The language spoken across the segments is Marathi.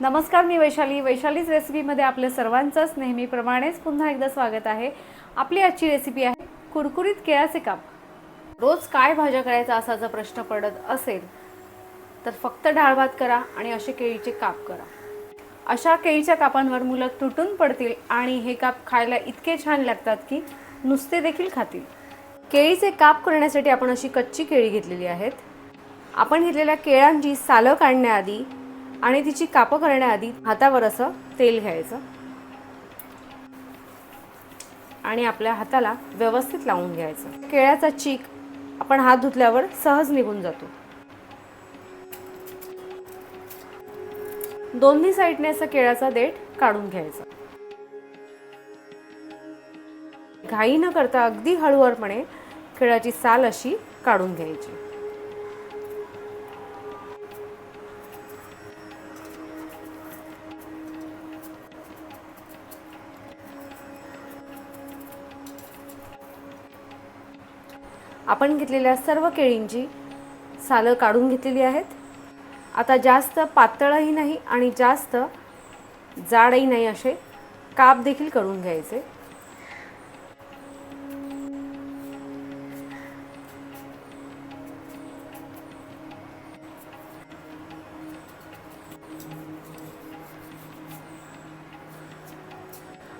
नमस्कार मी वैशाली. वैशालीच रेसिपीमध्ये आपल्या सर्वांचंच नेहमीप्रमाणेच पुन्हा एकदा स्वागत आहे. आपली आजची रेसिपी आहे कुरकुरीत केळाचे काप. रोज काय भाज्या करायचा असा जर प्रश्न पडत असेल तर फक्त डाळ भात करा आणि असे केळीचे काप करा. अशा केळीच्या कापांवर मुलं तुटून पडतील आणि हे काप खायला इतके छान लागतात की नुसते देखील खातील. केळीचे काप करण्यासाठी आपण अशी कच्ची केळी घेतलेली आहेत. आपण घेतलेल्या केळांची सालं काढण्याआधी आणि तिची कापं करण्याआधी हातावर असं तेल घ्यायचं. आणि आपल्या हाताला व्यवस्थित लावून घ्यायचं. केळ्याचा चीक आपण हात धुतल्यावर सहज निघून जातो. दोन्ही साईडने असं केळ्याचा देठ काढून घ्यायचा. घाई न करता अगदी हळूवारपणे केळाची साल अशी काढून घ्यायची. आपण घेतलेल्या सर्व केळींची सालं काढून घेतलेली आहेत. आता जास्त पातळही नाही आणि जास्त जाडही नाही असे काप देखील करून घ्यायचे.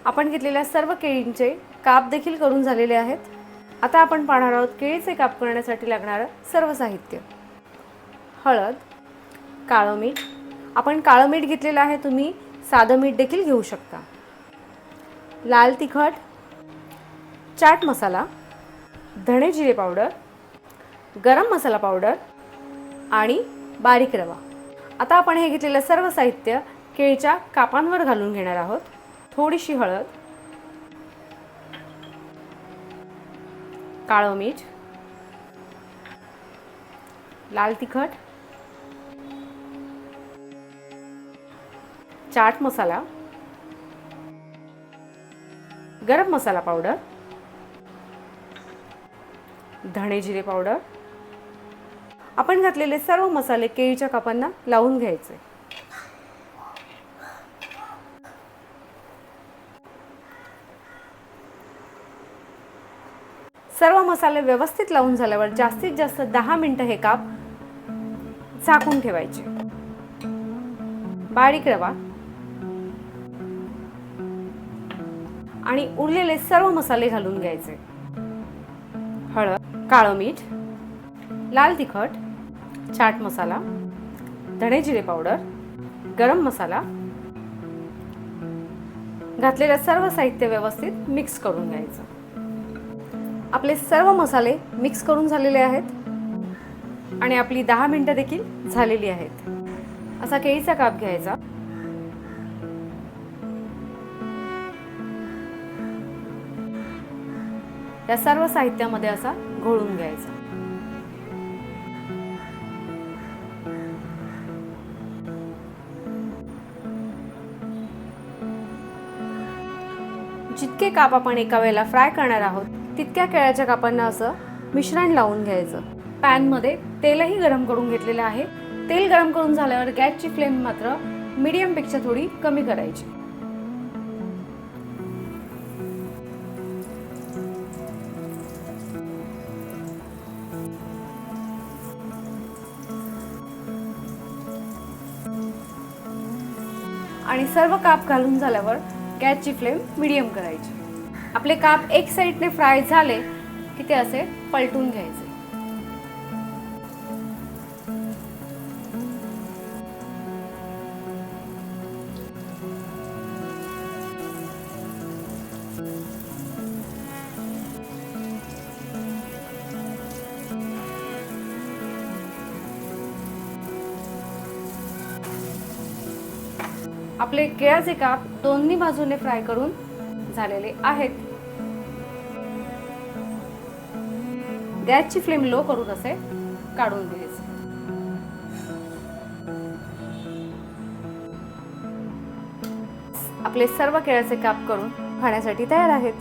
आपण घेतलेल्या सर्व केळींचे काप देखील करून झालेले आहेत. आता आपण पाहणार आहोत केळीचे काप करण्यासाठी लागणारं सर्व साहित्य. हळद काळं मीठ. आपण काळं मीठ घेतलेलं आहे तुम्ही साधं मीठ देखील घेऊ शकता. लाल तिखट चाट मसाला धणे जिरे पावडर गरम मसाला पावडर आणि बारीक रवा. आता आपण हे घेतलेलं सर्व साहित्य केळीच्या कापांवर घालून घेणार आहोत. थोडीशी हळद काळं मीठ लाल तिखट चाट मसाला गरम मसाला पावडर धणे जिरे पावडर. आपण घातलेले सर्व मसाले केळीच्या कापांना लावून घ्यायचे. सर्व मसाले व्यवस्थित लावून झाल्यावर जास्तीत जास्त दहा मिनटं हे काप झाकून ठेवायचे. बारीक रवा. आणि उरलेले सर्व मसाले घालून घ्यायचे. हळद काळं मीठ लाल तिखट चाट मसाला धणे जिरे पावडर गरम मसाला घातलेलं सर्व साहित्य व्यवस्थित मिक्स करून घ्यायचं. आपले सर्व मसाले मिक्स करून झालेले आहेत. आणि आपली दहा मिनटं देखील झालेली आहेत. असा केळीचा काप घ्यायचा. या सर्व साहित्यामध्ये असा घोळून घ्यायचा. जितके काप आपण एका वेळेला फ्राय करणार आहोत तितक्या केळ्याच्या कापांना असं मिश्रण लावून घ्यायचं. पॅनमध्ये तेलही गरम करून घेतलेलं आहे. तेल गरम करून झाल्यावर गॅसची फ्लेम मात्र मीडियमपेक्षा थोडी कमी करायची. आणि सर्व काप घालून झाल्यावर गॅसची फ्लेम मिडियम करायची. आपले काप एक साईडने फ्राय झाले की ते असे पलटून घ्यायचे. आपले केळाचे काप दोन्ही बाजूने फ्राय करून झालेले आहेत. गॅसची फ्लेम लो करून असे काढून घ्यायचे आपले सर्व केळ्याचे काप करून खाण्यासाठी तयार आहेत.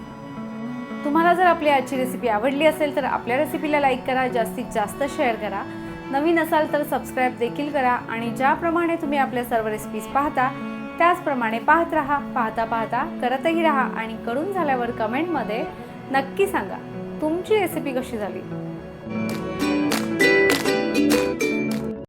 तुम्हाला जर आपली आजची रेसिपी आवडली असेल तर आपल्या रेसिपीला लाईक करा जास्तीत जास्त शेअर करा. नवीन असाल तर सबस्क्राईब देखील करा आणि ज्याप्रमाणे तुम्ही आपल्या सर्व रेसिपीज पाहता त्याचप्रमाणे पाहत राहा पाहता पाहता करतही राहा आणि करून झाल्यावर कमेंटमध्ये नक्की सांगा. तुमची रेसिपी कशी झाली?